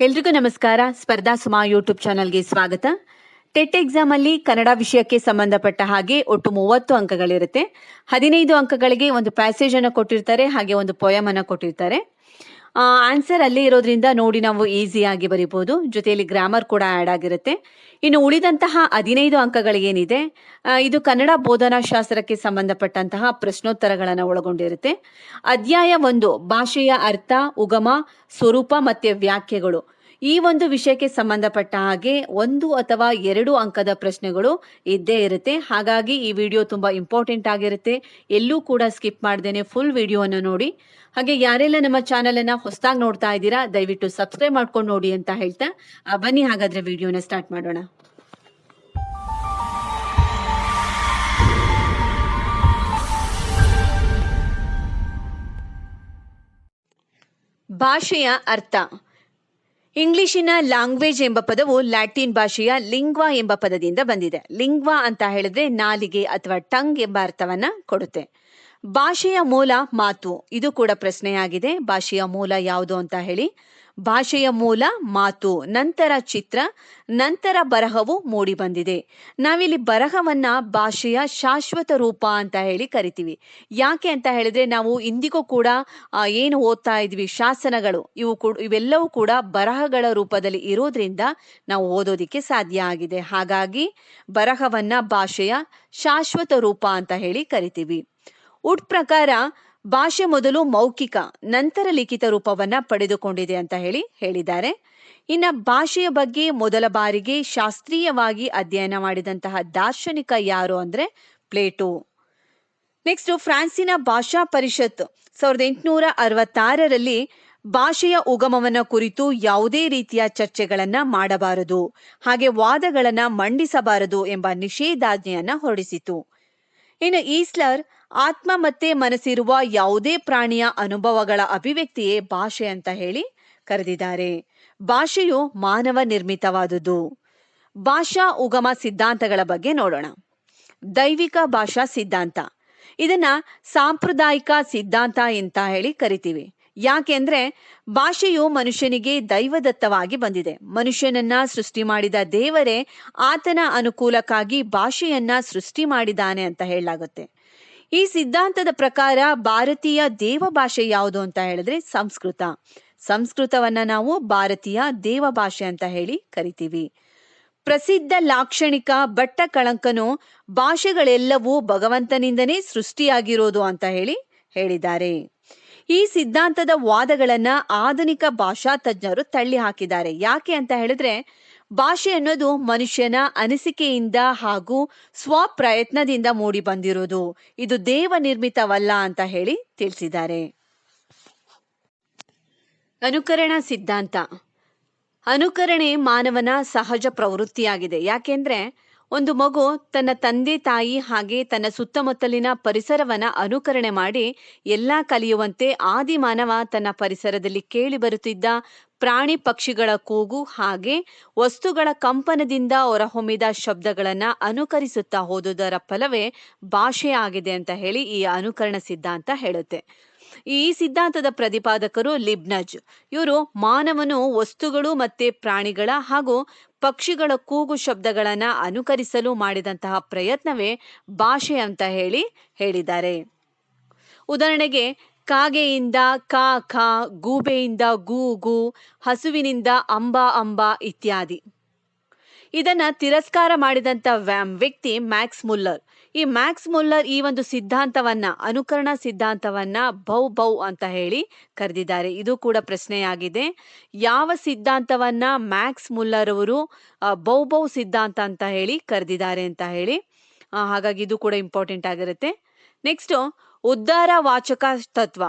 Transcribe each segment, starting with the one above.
ಎಲ್ರಿಗೂ ನಮಸ್ಕಾರ. ಸ್ಪರ್ಧಾ ಸುಮಾ ಯೂಟ್ಯೂಬ್ ಚಾನಲ್ಗೆ ಸ್ವಾಗತ. ಟೆಟ್ ಎಕ್ಸಾಮ್ ಅಲ್ಲಿ ಕನ್ನಡ ವಿಷಯಕ್ಕೆ ಸಂಬಂಧಪಟ್ಟ ಹಾಗೆ ಒಟ್ಟು ಮೂವತ್ತು ಅಂಕಗಳಿರುತ್ತೆ. ಹದಿನೈದು ಅಂಕಗಳಿಗೆ ಒಂದು ಪ್ಯಾಸೇಜ್ ಅನ್ನು ಕೊಟ್ಟಿರ್ತಾರೆ, ಹಾಗೆ ಒಂದು ಪೊಯಮ್ ಅನ್ನು ಕೊಟ್ಟಿರ್ತಾರೆ. ಆನ್ಸರ್ ಅಲ್ಲೇ ಇರೋದ್ರಿಂದ ನೋಡಿ ನಾವು ಈಸಿಯಾಗಿ ಬರಿಬೋದು. ಜೊತೆಯಲ್ಲಿ ಗ್ರಾಮರ್ ಕೂಡ ಆ್ಯಡ್ ಆಗಿರುತ್ತೆ. ಇನ್ನು ಉಳಿದಂತಹ ಹದಿನೈದು ಅಂಕಗಳಿಗೇನಿದೆ ಇದು ಕನ್ನಡ ಬೋಧನಾ ಶಾಸ್ತ್ರಕ್ಕೆ ಸಂಬಂಧಪಟ್ಟಂತಹ ಪ್ರಶ್ನೋತ್ತರಗಳನ್ನು ಒಳಗೊಂಡಿರುತ್ತೆ. ಅಧ್ಯಾಯ ಒಂದು, ಭಾಷೆಯ ಅರ್ಥ, ಉಗಮ, ಸ್ವರೂಪ ಮತ್ತು ವ್ಯಾಖ್ಯೆಗಳು. ಈ ಒಂದು ವಿಷಯಕ್ಕೆ ಸಂಬಂಧಪಟ್ಟ ಹಾಗೆ ಒಂದು ಅಥವಾ ಎರಡು ಅಂಕದ ಪ್ರಶ್ನೆಗಳು ಇದ್ದೇ ಇರುತ್ತೆ. ಹಾಗಾಗಿ ಈ ವಿಡಿಯೋ ತುಂಬಾ ಇಂಪಾರ್ಟೆಂಟ್ ಆಗಿರುತ್ತೆ. ಎಲ್ಲೂ ಕೂಡ ಸ್ಕಿಪ್ ಮಾಡ್ದೇನೆ ಫುಲ್ ವಿಡಿಯೋವನ್ನು ನೋಡಿ. ಹಾಗೆ ಯಾರೆಲ್ಲ ನಮ್ಮ ಚಾನೆಲ್ ಅನ್ನ ಹೊಸದಾಗಿ ನೋಡ್ತಾ ಇದ್ದೀರಾ, ದಯವಿಟ್ಟು ಸಬ್ಸ್ಕ್ರೈಬ್ ಮಾಡ್ಕೊಂಡು ನೋಡಿ ಅಂತ ಹೇಳ್ತಾ ಬನ್ನಿ ಹಾಗಾದ್ರೆ ವಿಡಿಯೋನ ಸ್ಟಾರ್ಟ್ ಮಾಡೋಣ. ಭಾಷೆಯ ಅರ್ಥ. ಇಂಗ್ಲಿಶಿನ ಲ್ಯಾಂಗ್ವೇಜ್ ಎಂಬ ಪದವು ಲ್ಯಾಟಿನ್ ಭಾಷೆಯ ಲಿಂಗ್ವಾ ಎಂಬ ಪದದಿಂದ ಬಂದಿದೆ. ಲಿಂಗ್ವಾ ಅಂತ ಹೇಳಿದ್ರೆ ನಾಲಿಗೆ ಅಥವಾ ಟಂಗ್ ಎಂಬ ಅರ್ಥವನ್ನ ಕೊಡುತ್ತೆ. ಭಾಷೆಯ ಮೂಲ ಮಾತು, ಇದು ಕೂಡ ಪ್ರಶ್ನೆಯಾಗಿದೆ. ಭಾಷೆಯ ಮೂಲ ಯಾವುದು ಅಂತ ಹೇಳಿ. ಭಾಷೆಯ ಮೂಲ, ಮಾತು, ನಂತರ ಚಿತ್ರ, ನಂತರ ಬರಹವು ಮೂಡಿ ಬಂದಿದೆ ನಾವಿಲ್ಲಿ ಬರಹವನ್ನ ಭಾಷೆಯ ಶಾಶ್ವತ ರೂಪ ಅಂತ ಹೇಳಿ ಕರಿತೀವಿ. ಯಾಕೆ ಅಂತ ಹೇಳಿದ್ರೆ ನಾವು ಇಂದಿಗೂ ಕೂಡ ಏನು ಓದ್ತಾ ಇದ್ವಿ, ಶಾಸನಗಳು, ಇವು ಕೂಡ, ಇವೆಲ್ಲವೂ ಕೂಡ ಬರಹಗಳ ರೂಪದಲ್ಲಿ ಇರೋದ್ರಿಂದ ನಾವು ಓದೋದಿಕ್ಕೆ ಸಾಧ್ಯ ಆಗಿದೆ. ಹಾಗಾಗಿ ಬರಹವನ್ನ ಭಾಷೆಯ ಶಾಶ್ವತ ರೂಪ ಅಂತ ಹೇಳಿ ಕರಿತೀವಿ. ಉಟ್ ಪ್ರಕಾರ ಭಾಷೆ ಮೊದಲು ಮೌಖಿಕ, ನಂತರ ಲಿಖಿತ ರೂಪವನ್ನ ಪಡೆದುಕೊಂಡಿದೆ ಅಂತ ಹೇಳಿ ಹೇಳಿದ್ದಾರೆ. ಇನ್ನ ಭಾಷೆಯ ಬಗ್ಗೆ ಮೊದಲ ಬಾರಿಗೆ ಶಾಸ್ತ್ರೀಯವಾಗಿ ಅಧ್ಯಯನ ಮಾಡಿದಂತಹ ದಾರ್ಶನಿಕ ಯಾರು ಅಂದ್ರೆ ಪ್ಲೇಟೋ. ನೆಕ್ಸ್ಟ್ ಫ್ರಾನ್ಸಿನ ಭಾಷಾ ಪರಿಷತ್ ಸಾವಿರದ ಎಂಟುನೂರ ಅರವತ್ತಾರರಲ್ಲಿ ಭಾಷೆಯ ಉಗಮವನ್ನ ಕುರಿತು ಯಾವುದೇ ರೀತಿಯ ಚರ್ಚೆಗಳನ್ನ ಮಾಡಬಾರದು, ಹಾಗೆ ವಾದಗಳನ್ನ ಮಂಡಿಸಬಾರದು ಎಂಬ ನಿಷೇಧಾಜ್ಞೆಯನ್ನ ಹೊರಡಿಸಿತು ಇನ್ನು ಈಸ್ಲರ್ ಆತ್ಮ ಮತ್ತೆ ಮನಸ್ಸಿರುವ ಯಾವುದೇ ಪ್ರಾಣಿಯ ಅನುಭವಗಳ ಅಭಿವ್ಯಕ್ತಿಯೇ ಭಾಷೆ ಅಂತ ಹೇಳಿ ಕರೆದಿದ್ದಾರೆ. ಭಾಷೆಯು ಮಾನವ ನಿರ್ಮಿತವಾದುದು. ಭಾಷಾ ಉಗಮ ಸಿದ್ಧಾಂತಗಳ ಬಗ್ಗೆ ನೋಡೋಣ. ದೈವಿಕ ಭಾಷಾ ಸಿದ್ಧಾಂತ. ಇದನ್ನ ಸಾಂಪ್ರದಾಯಿಕ ಸಿದ್ಧಾಂತ ಅಂತ ಹೇಳಿ ಕರಿತೀವಿ. ಯಾಕೆಂದ್ರೆ ಭಾಷೆಯು ಮನುಷ್ಯನಿಗೆ ದೈವದತ್ತವಾಗಿ ಬಂದಿದೆ. ಮನುಷ್ಯನನ್ನ ಸೃಷ್ಟಿ ಮಾಡಿದ ದೇವರೇ ಆತನ ಅನುಕೂಲಕ್ಕಾಗಿ ಭಾಷೆಯನ್ನ ಸೃಷ್ಟಿ ಮಾಡಿದಾನೆ ಅಂತ ಹೇಳಲಾಗುತ್ತೆ. ಈ ಸಿದ್ಧಾಂತದ ಪ್ರಕಾರ ಭಾರತೀಯ ದೇವ ಭಾಷೆ ಯಾವುದು ಅಂತ ಹೇಳಿದ್ರೆ ಸಂಸ್ಕೃತ. ಸಂಸ್ಕೃತವನ್ನ ನಾವು ಭಾರತೀಯ ದೇವ ಭಾಷೆ ಅಂತ ಹೇಳಿ ಕರಿತೀವಿ. ಪ್ರಸಿದ್ಧ ಲಾಕ್ಷಣಿಕ ಬಟ್ಟ ಕಳಂಕನು ಭಾಷೆಗಳೆಲ್ಲವೂ ಭಗವಂತನಿಂದನೇ ಸೃಷ್ಟಿಯಾಗಿರೋದು ಅಂತ ಹೇಳಿ ಹೇಳಿದ್ದಾರೆ. ಈ ಸಿದ್ಧಾಂತದ ವಾದಗಳನ್ನ ಆಧುನಿಕ ಭಾಷಾ ತಜ್ಞರು ತಳ್ಳಿ ಹಾಕಿದ್ದಾರೆ. ಯಾಕೆ ಅಂತ ಹೇಳಿದ್ರೆ, ಭಾಷೆ ಅನ್ನೋದು ಮನುಷ್ಯನ ಅನಿಸಿಕೆಯಿಂದ ಹಾಗೂ ಸ್ವಪ್ರಯತ್ನದಿಂದ ಮೂಡಿ ಬಂದಿರೋದು. ಇದು ದೇವ ನಿರ್ಮಿತವಲ್ಲ ಅಂತ ಹೇಳಿ ತಿಳಿಸಿದ್ದಾರೆ. ಅನುಕರಣ ಸಿದ್ಧಾಂತ. ಅನುಕರಣೆ ಮಾನವನ ಸಹಜ ಪ್ರವೃತ್ತಿಯಾಗಿದೆ. ಯಾಕೆಂದ್ರೆ ಒಂದು ಮಗು ತನ್ನ ತಂದೆ ತಾಯಿ ಹಾಗೆ ತನ್ನ ಸುತ್ತಮುತ್ತಲಿನ ಪರಿಸರವನ್ನ ಅನುಕರಣೆ ಮಾಡಿ ಎಲ್ಲಾ ಕಲಿಯುವಂತೆ ಆದಿ ಮಾನವ ತನ್ನ ಪರಿಸರದಲ್ಲಿ ಕೇಳಿ ಬರುತ್ತಿದ್ದ ಪ್ರಾಣಿ ಪಕ್ಷಿಗಳ ಕೂಗು ಹಾಗೆ ವಸ್ತುಗಳ ಕಂಪನದಿಂದ ಹೊರಹೊಮ್ಮಿದ ಶಬ್ದಗಳನ್ನು ಅನುಕರಿಸುತ್ತಾ ಹೋದುದರ ಫಲವೇ ಭಾಷೆ ಆಗಿದೆ ಅಂತ ಹೇಳಿ ಈ ಅನುಕರಣ ಸಿದ್ಧಾಂತ ಹೇಳುತ್ತೆ. ಈ ಸಿದ್ಧಾಂತದ ಪ್ರತಿಪಾದಕರು ಲಿಬ್ನಜ್. ಇವರು ಮಾನವನು ವಸ್ತುಗಳು ಮತ್ತೆ ಪ್ರಾಣಿಗಳ ಹಾಗೂ ಪಕ್ಷಿಗಳ ಕೂಗು ಶಬ್ದಗಳನ್ನ ಅನುಕರಿಸಲು ಮಾಡಿದಂತಹ ಪ್ರಯತ್ನವೇ ಭಾಷೆ ಅಂತ ಹೇಳಿ ಹೇಳಿದ್ದಾರೆ. ಉದಾಹರಣೆಗೆ, ಕಾಗೆಯಿಂದ ಕಾ, ಖಾ, ಗೂಬೆಯಿಂದ ಗೂ ಗೂ, ಹಸುವಿನಿಂದ ಅಂಬ ಅಂಬ ಇತ್ಯಾದಿ. ಇದನ್ನ ತಿರಸ್ಕಾರ ಮಾಡಿದಂತ ವ್ಯಾಮ್ ವ್ಯಕ್ತಿ ಮ್ಯಾಕ್ಸ್ ಮುಲ್ಲರ್. ಈ ಮ್ಯಾಕ್ಸ್ ಮುಲ್ಲರ್ ಈ ಒಂದು ಸಿದ್ಧಾಂತವನ್ನ, ಅನುಕರಣ ಸಿದ್ಧಾಂತವನ್ನ ಬೌ ಬೌ ಅಂತ ಹೇಳಿ ಕರೆದಿದ್ದಾರೆ. ಇದು ಕೂಡ ಪ್ರಶ್ನೆಯಾಗಿದೆ. ಯಾವ ಸಿದ್ಧಾಂತವನ್ನ ಮ್ಯಾಕ್ಸ್ ಮುಲ್ಲರ್ ಅವರು ಬೌ ಬೌ ಸಿದ್ಧಾಂತ ಅಂತ ಹೇಳಿ ಕರೆದಿದ್ದಾರೆ ಅಂತ ಹೇಳಿ ಹಾಗಾಗಿ ಇದು ಕೂಡ ಇಂಪಾರ್ಟೆಂಟ್ ಆಗಿರುತ್ತೆ. ನೆಕ್ಸ್ಟ್ ಉದ್ಧಾರ ವಾಚಕ ತತ್ವ.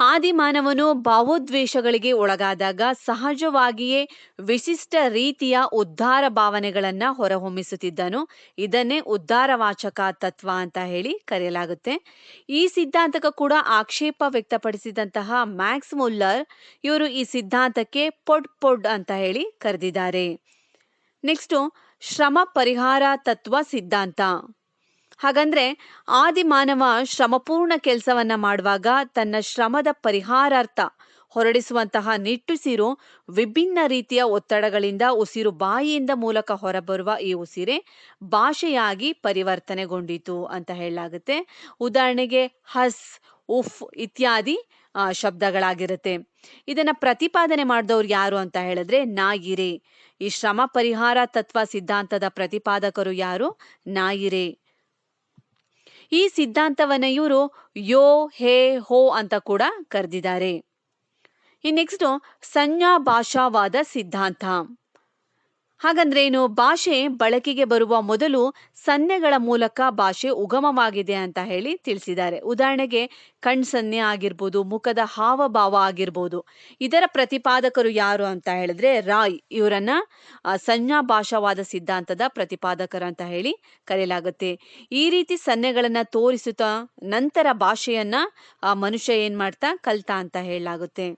ಆದಿ ಮಾನವನು ಭಾವೋದ್ವೇಷಗಳಿಗೆ ಒಳಗಾದಾಗ ಸಹಜವಾಗಿಯೇ ವಿಶಿಷ್ಟ ರೀತಿಯ ಉದ್ಧಾರ ಭಾವನೆಗಳನ್ನ ಹೊರಹೊಮ್ಮಿಸುತ್ತಿದ್ದನು. ಇದನ್ನೇ ಉದ್ಧಾರವಾಚಕ ತತ್ವ ಅಂತ ಹೇಳಿ ಕರೆಯಲಾಗುತ್ತೆ. ಈ ಸಿದ್ಧಾಂತಕ್ಕೆ ಕೂಡ ಆಕ್ಷೇಪ ವ್ಯಕ್ತಪಡಿಸಿದಂತಹ ಮ್ಯಾಕ್ಸ್ ಮುಲ್ಲರ್ ಇವರು ಈ ಸಿದ್ಧಾಂತಕ್ಕೆ ಪೊಡ್ ಪೊಡ್ ಅಂತ ಹೇಳಿ ಕರೆದಿದ್ದಾರೆ. ನೆಕ್ಸ್ಟ್ ಶ್ರಮ ಪರಿಹಾರ ತತ್ವ ಸಿದ್ಧಾಂತ. ಹಾಗಂದ್ರೆ ಆದಿ ಮಾನವ ಶ್ರಮಪೂರ್ಣ ಕೆಲಸವನ್ನ ಮಾಡುವಾಗ ತನ್ನ ಶ್ರಮದ ಪರಿಹಾರಾರ್ಥ ಹೊರಡಿಸುವಂತಹ ನಿಟ್ಟುಸಿರು ವಿಭಿನ್ನ ರೀತಿಯ ಒತ್ತಡಗಳಿಂದ ಉಸಿರು ಬಾಯಿಯಿಂದ ಮೂಲಕ ಹೊರಬರುವ ಈ ಉಸಿರೆ ಭಾಷೆಯಾಗಿ ಪರಿವರ್ತನೆಗೊಂಡಿತು ಅಂತ ಹೇಳಲಾಗುತ್ತೆ. ಉದಾಹರಣೆಗೆ ಹಸ್, ಉಫ್ ಇತ್ಯಾದಿ ಶಬ್ದಗಳಾಗಿರುತ್ತೆ. ಇದನ್ನ ಪ್ರತಿಪಾದನೆ ಮಾಡಿದವ್ರು ಯಾರು ಅಂತ ಹೇಳಿದ್ರೆ ನಾಯಿರೆ. ಈ ಶ್ರಮ ಪರಿಹಾರ ತತ್ವ ಸಿದ್ಧಾಂತದ ಪ್ರತಿಪಾದಕರು ಯಾರು? ನಾಯಿರೆ. ಈ ಸಿದ್ಧಾಂತವನ್ನ ಇವರು ಯೋ ಹೇ ಹೋ ಅಂತ ಕೂಡ ಕರೆದಿದ್ದಾರೆ. ಈ ನೆಕ್ಸ್ಟ್ ಸಂಜ್ಞಾ ಭಾಷಾವಾದ ಸಿದ್ಧಾಂತ. ಹಾಗಂದ್ರೆ ಏನು, ಭಾಷೆ ಬಳಕೆಗೆ ಬರುವ ಮೊದಲು ಸನ್ನೆಗಳ ಮೂಲಕ ಭಾಷೆ ಉಗಮವಾಗಿದೆ ಅಂತ ಹೇಳಿ ತಿಳಿಸಿದ್ದಾರೆ. ಉದಾಹರಣೆಗೆ, ಕಣ್ ಸನ್ನೆ ಆಗಿರ್ಬೋದು, ಮುಖದ ಹಾವಭಾವ ಆಗಿರ್ಬೋದು. ಇದರ ಪ್ರತಿಪಾದಕರು ಯಾರು ಅಂತ ಹೇಳಿದ್ರೆ, ರಾಯ್ ಇವರನ್ನ ಸಂಜ್ಞಾ ಭಾಷಾವಾದ ಸಿದ್ಧಾಂತದ ಪ್ರತಿಪಾದಕರು ಅಂತ ಹೇಳಿ ಕರೆಯಲಾಗುತ್ತೆ. ಈ ರೀತಿ ಸನ್ನೆಗಳನ್ನ ತೋರಿಸುತ್ತಾ ನಂತರ ಭಾಷೆಯನ್ನ ಮನುಷ್ಯ ಏನ್ ಮಾಡ್ತಾ ಕಲ್ತಾ ಅಂತ ಹೇಳಲಾಗುತ್ತೆ.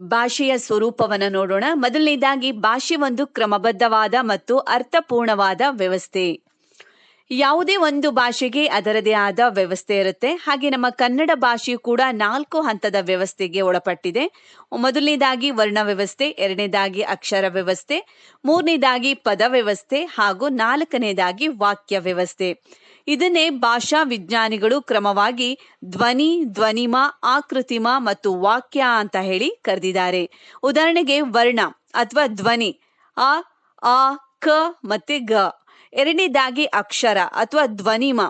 ಭಾಷೆಯ ಸ್ವರೂಪವನ್ನು ನೋಡೋಣ. ಮೊದಲನೇದಾಗಿ ಭಾಷೆ ಒಂದು ಕ್ರಮಬದ್ಧವಾದ ಮತ್ತು ಅರ್ಥಪೂರ್ಣವಾದ ವ್ಯವಸ್ಥೆ. ಯಾವುದೇ ಒಂದು ಭಾಷೆಗೆ ಅದರದೇ ಆದ ವ್ಯವಸ್ಥೆ ಇರುತ್ತೆ. ಹಾಗೆ ನಮ್ಮ ಕನ್ನಡ ಭಾಷೆಯು ಕೂಡ ನಾಲ್ಕು ಹಂತದ ವ್ಯವಸ್ಥೆಗೆ ಒಳಪಟ್ಟಿದೆ. ಮೊದಲನೇದಾಗಿ ವರ್ಣ ವ್ಯವಸ್ಥೆ, ಎರಡನೇದಾಗಿ ಅಕ್ಷರ ವ್ಯವಸ್ಥೆ, ಮೂರನೇದಾಗಿ ಪದ ವ್ಯವಸ್ಥೆ ಹಾಗೂ ನಾಲ್ಕನೇದಾಗಿ ವಾಕ್ಯ ವ್ಯವಸ್ಥೆ. ಇದನ್ನೇ ಭಾಷಾ ವಿಜ್ಞಾನಿಗಳು ಕ್ರಮವಾಗಿ ಧ್ವನಿ, ಧ್ವನಿಮ, ಆಕೃತಿಮ ಮತ್ತು ವಾಕ್ಯ ಅಂತ ಹೇಳಿ ಕರೆದಿದ್ದಾರೆ. ಉದಾಹರಣೆಗೆ ವರ್ಣ ಅಥವಾ ಧ್ವನಿ. ಅ, ಆ, ಕ ಮತ್ತೆ ಗ. ಎರಡನೇದಾಗಿ ಅಕ್ಷರ ಅಥವಾ ಧ್ವನಿಮ.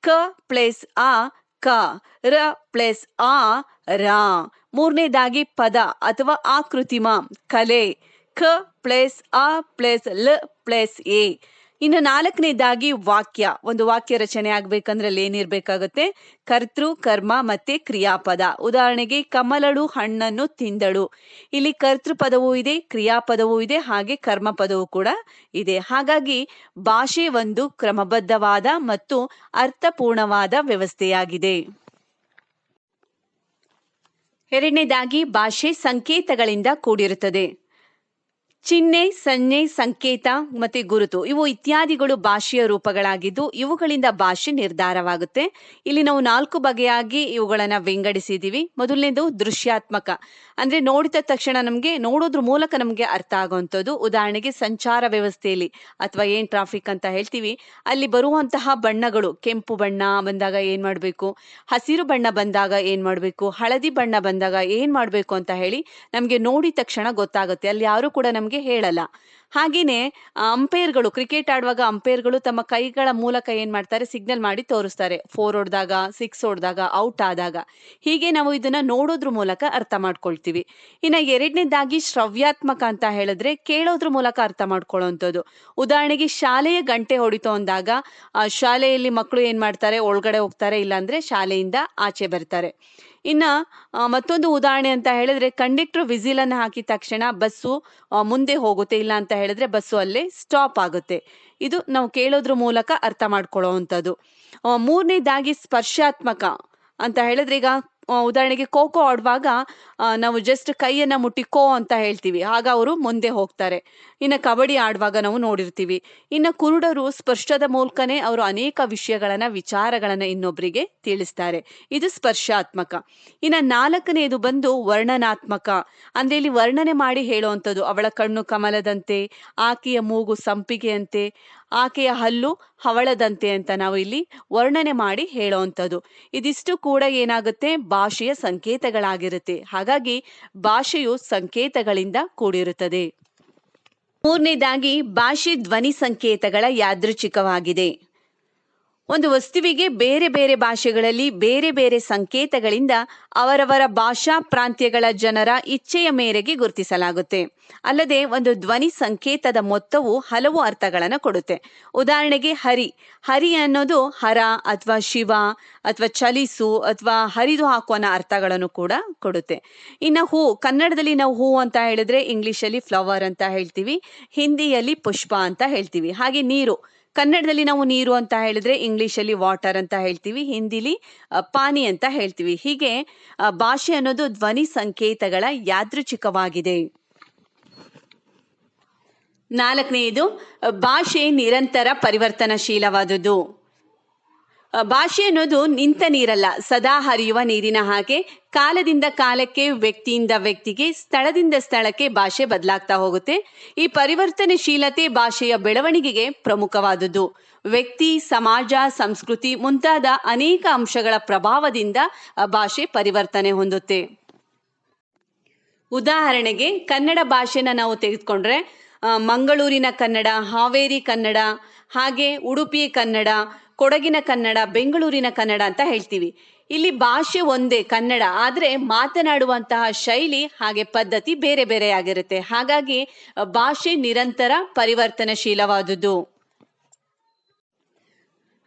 ಕ ಪ್ಲಸ್ ಆ, ಕ, ರ ಪ್ಲಸ್ ಆ, ರ. ಮೂರನೇದಾಗಿ ಪದ ಅಥವಾ ಆಕೃತಿಮ, ಕಲೆ. ಕ ಪ್ಲಸ್ ಆ ಪ್ಲಸ್ ಲ ಪ್ಲಸ್ ಎ. ಇನ್ನು ನಾಲ್ಕನೇದಾಗಿ ವಾಕ್ಯ. ಒಂದು ವಾಕ್ಯ ರಚನೆ ಆಗ್ಬೇಕಂದ್ರೆ ಅಲ್ಲಿ ಏನಿರ್ಬೇಕಾಗುತ್ತೆ ಕರ್ತೃ, ಕರ್ಮ ಮತ್ತೆ ಕ್ರಿಯಾಪದ. ಉದಾಹರಣೆಗೆ ಕಮಲಳು ಹಣ್ಣನ್ನು ತಿಂದಳು. ಇಲ್ಲಿ ಕರ್ತೃ ಪದವೂ ಇದೆ, ಕ್ರಿಯಾಪದವೂ ಇದೆ, ಹಾಗೆ ಕರ್ಮ ಪದವೂ ಕೂಡ ಇದೆ. ಹಾಗಾಗಿ ಭಾಷೆ ಒಂದು ಕ್ರಮಬದ್ಧವಾದ ಮತ್ತು ಅರ್ಥಪೂರ್ಣವಾದ ವ್ಯವಸ್ಥೆಯಾಗಿದೆ. ಎರಡನೇದಾಗಿ ಭಾಷೆ ಸಂಕೇತಗಳಿಂದ ಕೂಡಿರುತ್ತದೆ. ಚಿಹ್ನೆ ಸಂಜ್ಞೆ ಸಂಕೇತ ಮತ್ತೆ ಗುರುತು ಇವು ಇತ್ಯಾದಿಗಳು ಭಾಷೆಯ ರೂಪಗಳಾಗಿದ್ದು ಇವುಗಳಿಂದ ಭಾಷೆ ನಿರ್ಧಾರವಾಗುತ್ತೆ. ಇಲ್ಲಿ ನಾವು ನಾಲ್ಕು ಬಗೆಯಾಗಿ ಇವುಗಳನ್ನ ವಿಂಗಡಿಸಿದೀವಿ. ಮೊದಲನೇದು ದೃಶ್ಯಾತ್ಮಕ. ಅಂದ್ರೆ ನೋಡಿದ ತಕ್ಷಣ ನಮಗೆ, ನೋಡೋದ್ರ ಮೂಲಕ ನಮಗೆ ಅರ್ಥ ಆಗುವಂಥದ್ದು ಉದಾಹರಣೆಗೆ ಸಂಚಾರ ವ್ಯವಸ್ಥೆಯಲ್ಲಿ ಅಥವಾ ಏನ್ ಟ್ರಾಫಿಕ್ ಅಂತ ಹೇಳ್ತೀವಿ, ಅಲ್ಲಿ ಬರುವಂತಹ ಬಣ್ಣಗಳು, ಕೆಂಪು ಬಣ್ಣ ಬಂದಾಗ ಏನ್ ಮಾಡಬೇಕು, ಹಸಿರು ಬಣ್ಣ ಬಂದಾಗ ಏನ್ ಮಾಡಬೇಕು, ಹಳದಿ ಬಣ್ಣ ಬಂದಾಗ ಏನ್ ಮಾಡಬೇಕು ಅಂತ ಹೇಳಿ ನಮಗೆ ನೋಡಿದ ತಕ್ಷಣ ಗೊತ್ತಾಗುತ್ತೆ. ಅಲ್ಲಿ ಯಾರು ಕೂಡ ನಮಗೆ ಹೇಳಲ್ಲ. ಹಾಗೆಯೇ ಅಂಪೈರ್ಗಳು, ಕ್ರಿಕೆಟ್ ಆಡುವಾಗ ಅಂಪೈರ್ಗಳು ತಮ್ಮ ಕೈಗಳ ಮೂಲಕ ಏನ್ ಮಾಡ್ತಾರೆ, ಸಿಗ್ನಲ್ ಮಾಡಿ ತೋರಿಸ್ತಾರೆ. ಫೋರ್ ಹೊಡೆದಾಗ, ಸಿಕ್ಸ್ ಹೊಡೆದಾಗ, ಔಟ್ ಆದಾಗ. ಹೀಗೆ ನಾವು ಇದನ್ನ ನೋಡೋದ್ರ ಮೂಲಕ ಅರ್ಥ ಮಾಡ್ಕೊಳ್ತೀವಿ. ಇನ್ನ ಎರಡನೇದಾಗಿ ಶ್ರವ್ಯಾತ್ಮಕ ಅಂತ ಹೇಳಿದ್ರೆ ಕೇಳೋದ್ರ ಮೂಲಕ ಅರ್ಥ ಮಾಡ್ಕೊಳ್ಳೋವಂಥದ್ದು ಉದಾಹರಣೆಗೆ ಶಾಲೆಯ ಗಂಟೆ ಹೊಡಿತು ಅಂದಾಗ ಶಾಲೆಯಲ್ಲಿ ಮಕ್ಕಳು ಏನ್ ಮಾಡ್ತಾರೆ, ಒಳಗಡೆ ಹೋಗ್ತಾರೆ, ಇಲ್ಲಾಂದ್ರೆ ಶಾಲೆಯಿಂದ ಆಚೆ ಬರ್ತಾರೆ. ಇನ್ನ ಮತ್ತೊಂದು ಉದಾಹರಣೆ ಅಂತ ಹೇಳಿದ್ರೆ ಕಂಡಕ್ಟರ್ ವಿಸಿಲನ್ನು ಹಾಕಿದ ತಕ್ಷಣ ಬಸ್ಸು ಮುಂದೆ ಹೋಗುತ್ತೆ, ಇಲ್ಲ ಅಂತ ಹೇಳಿದ್ರೆ ಬಸ್ಸು ಅಲ್ಲೇ ಸ್ಟಾಪ್ ಆಗುತ್ತೆ. ಇದು ನಾವು ಕೇಳೋದ್ರ ಮೂಲಕ ಅರ್ಥ ಮಾಡ್ಕೊಳ್ಳೋ ಅಂಥದ್ದು. ಮೂರನೇದಾಗಿ ಸ್ಪರ್ಶಾತ್ಮಕ ಅಂತ ಹೇಳಿದ್ರೆ ಈಗ ಉದಾಹರಣೆಗೆ ಖೋ ಖೋ ಆಡುವಾಗ ನಾವು ಜಸ್ಟ್ ಕೈಯನ್ನ ಮುಟ್ಟಿ ಕೋ ಅಂತ ಹೇಳ್ತೀವಿ. ಆಗ ಅವರು ಮುಂದೆ ಹೋಗ್ತಾರೆ. ಇನ್ನು ಕಬಡ್ಡಿ ಆಡುವಾಗ ನಾವು ನೋಡಿರ್ತೀವಿ. ಇನ್ನು ಕುರುಡರು ಸ್ಪರ್ಶದ ಮೂಲಕನೇ ಅವರು ಅನೇಕ ವಿಷಯಗಳನ್ನ, ವಿಚಾರಗಳನ್ನ ಇನ್ನೊಬ್ಬರಿಗೆ ತಿಳಿಸ್ತಾರೆ. ಇದು ಸ್ಪರ್ಶಾತ್ಮಕ. ಇನ್ನು ನಾಲ್ಕನೇದು ಬಂದು ವರ್ಣನಾತ್ಮಕ. ಅಂದರೆ ಇಲ್ಲಿ ವರ್ಣನೆ ಮಾಡಿ ಹೇಳುವಂಥದ್ದು ಅವಳ ಕಣ್ಣು ಕಮಲದಂತೆ, ಆಕೆಯ ಮೂಗು ಸಂಪಿಗೆಯಂತೆ ಆಕೆಯ ಹಲ್ಲು ಹವಳದಂತೆ ಅಂತ ನಾವು ಇಲ್ಲಿ ವರ್ಣನೆ ಮಾಡಿ ಹೇಳುವಂಥದ್ದು ಇದಿಷ್ಟು ಕೂಡ ಏನಾಗುತ್ತೆ? ಭಾಷೆಯ ಸಂಕೇತಗಳಾಗಿರುತ್ತೆ. ಹಾಗಾಗಿ ಭಾಷೆಯು ಸಂಕೇತಗಳಿಂದ ಕೂಡಿರುತ್ತದೆ. ಮೂರನೇದಾಗಿ ಭಾಷೆ ಧ್ವನಿ ಸಂಕೇತಗಳ ಯಾದೃಚ್ಛಿಕವಾಗಿದೆ. ಒಂದು ವಸ್ತುವಿಗೆ ಬೇರೆ ಬೇರೆ ಭಾಷೆಗಳಲ್ಲಿ ಬೇರೆ ಬೇರೆ ಸಂಕೇತಗಳಿಂದ ಅವರವರ ಭಾಷಾ ಪ್ರಾಂತ್ಯಗಳ ಜನರ ಇಚ್ಛೆಯ ಮೇರೆಗೆ ಗುರುತಿಸಲಾಗುತ್ತೆ. ಅಲ್ಲದೆ ಒಂದು ಧ್ವನಿ ಸಂಕೇತದ ಮೊತ್ತವು ಹಲವು ಅರ್ಥಗಳನ್ನು ಕೊಡುತ್ತೆ. ಉದಾಹರಣೆಗೆ ಹರಿ. ಹರಿ ಅನ್ನೋದು ಹರ ಅಥವಾ ಶಿವ ಅಥವಾ ಚಲಿಸು ಅಥವಾ ಹರಿದು ಹಾಕುವ ಅನ್ನೋ ಅರ್ಥಗಳನ್ನು ಕೂಡ ಕೊಡುತ್ತೆ. ಇನ್ನು ಹೂ, ಕನ್ನಡದಲ್ಲಿ ನಾವು ಹೂ ಅಂತ ಹೇಳಿದ್ರೆ ಇಂಗ್ಲಿಷಲ್ಲಿ ಫ್ಲವರ್ ಅಂತ ಹೇಳ್ತೀವಿ. ಹಿಂದಿಯಲ್ಲಿ ಪುಷ್ಪ ಅಂತ ಹೇಳ್ತೀವಿ. ಹಾಗೆ ನೀರು. ಕನ್ನಡದಲ್ಲಿ ನಾವು ನೀರು ಅಂತ ಹೇಳಿದ್ರೆ ಇಂಗ್ಲಿಷಲ್ಲಿ ವಾಟರ್ ಅಂತ ಹೇಳ್ತೀವಿ, ಹಿಂದಿಲಿ ಪಾನಿ ಅಂತ ಹೇಳ್ತೀವಿ. ಹೀಗೆ ಭಾಷೆ ಅನ್ನೋದು ಧ್ವನಿ ಸಂಕೇತಗಳ ಯಾದೃಚ್ಛಿಕವಾಗಿದೆ. ನಾಲ್ಕನೆಯದು ಭಾಷೆ ನಿರಂತರ ಪರಿವರ್ತನಶೀಲವಾದುದು. ಭಾಷೆ ಅನ್ನೋದು ನಿಂತ ನೀರಲ್ಲ, ಸದಾ ಹರಿಯುವ ನೀರಿನ ಹಾಗೆ ಕಾಲದಿಂದ ಕಾಲಕ್ಕೆ, ವ್ಯಕ್ತಿಯಿಂದ ವ್ಯಕ್ತಿಗೆ, ಸ್ಥಳದಿಂದ ಸ್ಥಳಕ್ಕೆ ಭಾಷೆ ಬದಲಾಗ್ತಾ ಹೋಗುತ್ತೆ. ಈ ಪರಿವರ್ತನಶೀಲತೆ ಭಾಷೆಯ ಬೆಳವಣಿಗೆಗೆ ಪ್ರಮುಖವಾದುದು ವ್ಯಕ್ತಿ, ಸಮಾಜ, ಸಂಸ್ಕೃತಿ ಮುಂತಾದ ಅನೇಕ ಅಂಶಗಳ ಪ್ರಭಾವದಿಂದ ಭಾಷೆ ಪರಿವರ್ತನೆ ಹೊಂದುತ್ತೆ. ಉದಾಹರಣೆಗೆ, ಕನ್ನಡ ಭಾಷೆನ ನಾವು ತೆಗೆದುಕೊಂಡ್ರೆ ಮಂಗಳೂರಿನ ಕನ್ನಡ, ಹಾವೇರಿ ಕನ್ನಡ, ಹಾಗೆ ಉಡುಪಿ ಕನ್ನಡ ಕೊಡಗಿನ ಕನ್ನಡ, ಬೆಂಗಳೂರಿನ ಕನ್ನಡ ಅಂತ ಹೇಳ್ತೀವಿ. ಇಲ್ಲಿ ಭಾಷೆ ಒಂದೇ, ಕನ್ನಡ. ಆದರೆ ಮಾತನಾಡುವಂತಹ ಶೈಲಿ ಹಾಗೆ ಪದ್ಧತಿ ಬೇರೆ ಬೇರೆ ಆಗಿರುತ್ತೆ. ಹಾಗಾಗಿ ಭಾಷೆ ನಿರಂತರ ಪರಿವರ್ತನಶೀಲವಾದುದು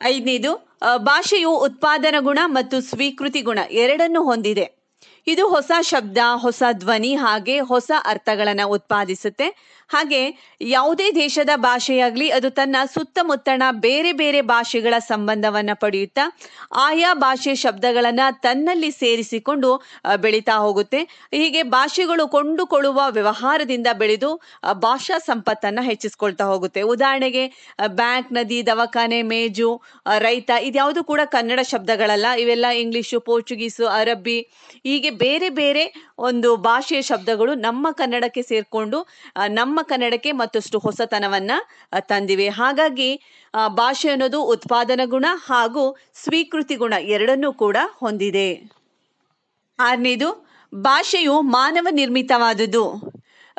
ಐದನೇದು ಭಾಷೆಯು ಉತ್ಪಾದನ ಗುಣ ಮತ್ತು ಸ್ವೀಕೃತಿ ಗುಣ ಎರಡನ್ನು ಹೊಂದಿದೆ. ಇದು ಹೊಸ ಶಬ್ದ, ಹೊಸ ಧ್ವನಿ ಹಾಗೆ ಹೊಸ ಅರ್ಥಗಳನ್ನು ಉತ್ಪಾದಿಸುತ್ತೆ. ಹಾಗೆ ಯಾವುದೇ ದೇಶದ ಭಾಷೆಯಾಗಲಿ ಅದು ತನ್ನ ಸುತ್ತಮುತ್ತಣ ಬೇರೆ ಬೇರೆ ಭಾಷೆಗಳ ಸಂಬಂಧವನ್ನು ಪಡೆಯುತ್ತಾ ಆಯಾ ಭಾಷೆ ಶಬ್ದಗಳನ್ನು ತನ್ನಲ್ಲಿ ಸೇರಿಸಿಕೊಂಡು ಬೆಳೀತಾ ಹೋಗುತ್ತೆ. ಹೀಗೆ ಭಾಷೆಗಳು ಕೊಂಡುಕೊಳ್ಳುವ ವ್ಯವಹಾರದಿಂದ ಬೆಳೆದು ಭಾಷಾ ಸಂಪತ್ತನ್ನು ಹೆಚ್ಚಿಸ್ಕೊಳ್ತಾ ಹೋಗುತ್ತೆ. ಉದಾಹರಣೆಗೆ ಬ್ಯಾಂಕ್, ನದಿ, ದವಾಖಾನೆ, ಮೇಜು ರೈತ ಇದ್ಯಾವುದು ಕೂಡ ಕನ್ನಡ ಶಬ್ದಗಳಲ್ಲ. ಇವೆಲ್ಲ ಇಂಗ್ಲಿಷು, ಪೋರ್ಚುಗೀಸು, ಅರಬ್ಬಿ, ಹೀಗೆ ಬೇರೆ ಬೇರೆ ಒಂದು ಭಾಷೆಯ ಶಬ್ದಗಳು ನಮ್ಮ ಕನ್ನಡಕ್ಕೆ ಸೇರಿಕೊಂಡು ನಮ್ಮ ಕನ್ನಡಕ್ಕೆ ಮತ್ತಷ್ಟು ಹೊಸತನವನ್ನ ತಂದಿವೆ. ಹಾಗಾಗಿ ಭಾಷೆ ಅನ್ನೋದು ಉತ್ಪಾದನಾ ಗುಣ ಹಾಗೂ ಸ್ವೀಕೃತಿ ಗುಣ ಎರಡನ್ನೂ ಕೂಡ ಹೊಂದಿದೆ. ಆರನೇದು, ಭಾಷೆಯು ಮಾನವ ನಿರ್ಮಿತವಾದುದು.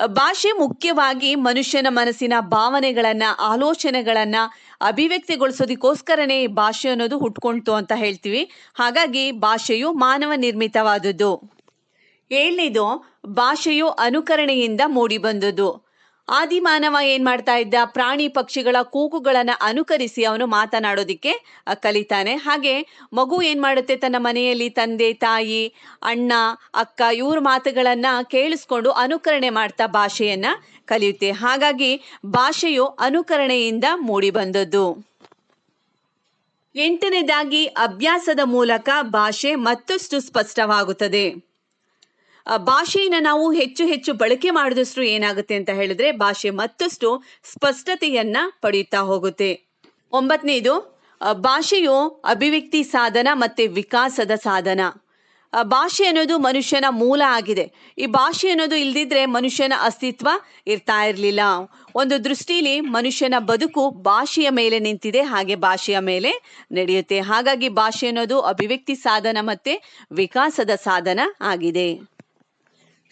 ಭಾಷೆ ಮುಖ್ಯವಾಗಿ ಮನುಷ್ಯನ ಮನಸ್ಸಿನ ಭಾವನೆಗಳನ್ನ, ಆಲೋಚನೆಗಳನ್ನ ಅಭಿವ್ಯಕ್ತಿಗೊಳಿಸೋದಕ್ಕೋಸ್ಕರನೇ ಭಾಷೆ ಅನ್ನೋದು ಹುಟ್ಕೊಳ್ತು ಅಂತ ಹೇಳ್ತೀವಿ. ಹಾಗಾಗಿ ಭಾಷೆಯು ಮಾನವ ನಿರ್ಮಿತವಾದುದು. ಏಳನೇದು, ಭಾಷೆಯು ಅನುಕರಣೆಯಿಂದ ಮೂಡಿಬಂದುದು ಆದಿಮಾನವ ಏನ್ ಮಾಡ್ತಾ ಇದ್ದ? ಪ್ರಾಣಿ ಪಕ್ಷಿಗಳ ಕೂಗುಗಳನ್ನ ಅನುಕರಿಸಿ ಅವನು ಮಾತನಾಡೋದಿಕ್ಕೆ ಕಲಿತಾನೆ. ಹಾಗೆ ಮಗು ಏನ್ ಮಾಡುತ್ತೆ? ತನ್ನ ಮನೆಯಲ್ಲಿ ತಂದೆ, ತಾಯಿ, ಅಣ್ಣ, ಅಕ್ಕ ಇವ್ರ ಮಾತುಗಳನ್ನ ಕೇಳಿಸ್ಕೊಂಡು ಅನುಕರಣೆ ಮಾಡ್ತಾ ಭಾಷೆಯನ್ನ ಕಲಿಯುತ್ತೆ. ಹಾಗಾಗಿ ಭಾಷೆಯು ಅನುಕರಣೆಯಿಂದ ಮೂಡಿ ಬಂದದ್ದು ಎಂಟನೇದಾಗಿ ಅಭ್ಯಾಸದ ಮೂಲಕ ಭಾಷೆ ಮತ್ತಷ್ಟು ಸ್ಪಷ್ಟವಾಗುತ್ತದೆ. ಭಾಷೆಯನ್ನು ನಾವು ಹೆಚ್ಚು ಹೆಚ್ಚು ಬಳಕೆ ಮಾಡಿದಷ್ಟು ಏನಾಗುತ್ತೆ ಅಂತ ಹೇಳಿದ್ರೆ ಭಾಷೆ ಮತ್ತಷ್ಟು ಸ್ಪಷ್ಟತೆಯನ್ನ ಪಡೆಯುತ್ತಾ ಹೋಗುತ್ತೆ. ಒಂಬತ್ತನೇದು ಭಾಷೆಯು ಅಭಿವ್ಯಕ್ತಿ ಸಾಧನ ಮತ್ತೆ ವಿಕಾಸದ ಸಾಧನ. ಭಾಷೆ ಅನ್ನೋದು ಮನುಷ್ಯನ ಮೂಲ ಆಗಿದೆ. ಈ ಭಾಷೆ ಅನ್ನೋದು ಇಲ್ದಿದ್ರೆ ಮನುಷ್ಯನ ಅಸ್ತಿತ್ವ ಇರ್ತಾ ಇರಲಿಲ್ಲ. ಒಂದು ದೃಷ್ಟಿಲಿ ಮನುಷ್ಯನ ಬದುಕು ಭಾಷೆಯ ಮೇಲೆ ನಿಂತಿದೆ, ಹಾಗೆ ಭಾಷೆಯ ಮೇಲೆ ನಡೆಯುತ್ತೆ. ಹಾಗಾಗಿ ಭಾಷೆ ಅನ್ನೋದು ಅಭಿವ್ಯಕ್ತಿ ಸಾಧನ ಮತ್ತೆ ವಿಕಾಸದ ಸಾಧನ ಆಗಿದೆ.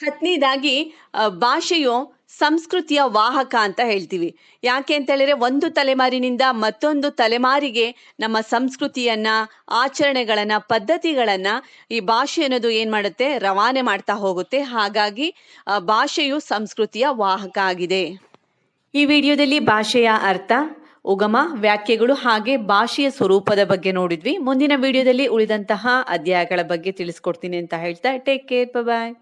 ಹತ್ತನೇದಾಗಿ ಭಾಷೆಯು ಸಂಸ್ಕೃತಿಯ ವಾಹಕ ಅಂತ ಹೇಳ್ತೀವಿ. ಯಾಕೆ ಅಂತ ಹೇಳಿದ್ರೆ, ಒಂದು ತಲೆಮಾರಿನಿಂದ ಮತ್ತೊಂದು ತಲೆಮಾರಿಗೆ ನಮ್ಮ ಸಂಸ್ಕೃತಿಯನ್ನ, ಆಚರಣೆಗಳನ್ನ, ಪದ್ಧತಿಗಳನ್ನ ಈ ಭಾಷೆ ಅನ್ನೋದು ಏನ್ ಮಾಡುತ್ತೆ? ರವಾನೆ ಮಾಡ್ತಾ ಹೋಗುತ್ತೆ. ಹಾಗಾಗಿ ಭಾಷೆಯು ಸಂಸ್ಕೃತಿಯ ವಾಹಕ ಆಗಿದೆ. ಈ ವಿಡಿಯೋದಲ್ಲಿ ಭಾಷೆಯ ಅರ್ಥ, ಉಗಮ, ವ್ಯಾಖ್ಯೆಗಳು ಹಾಗೆ ಭಾಷೆಯ ಸ್ವರೂಪದ ಬಗ್ಗೆ ನೋಡಿದ್ವಿ. ಮುಂದಿನ ವಿಡಿಯೋದಲ್ಲಿ ಉಳಿದಂತಹ ಅಧ್ಯಾಯಗಳ ಬಗ್ಗೆ ತಿಳಿಸ್ಕೊಡ್ತೀನಿ ಅಂತ ಹೇಳ್ತಾ ಟೇಕ್ ಕೇರ್ ಬಾಯ್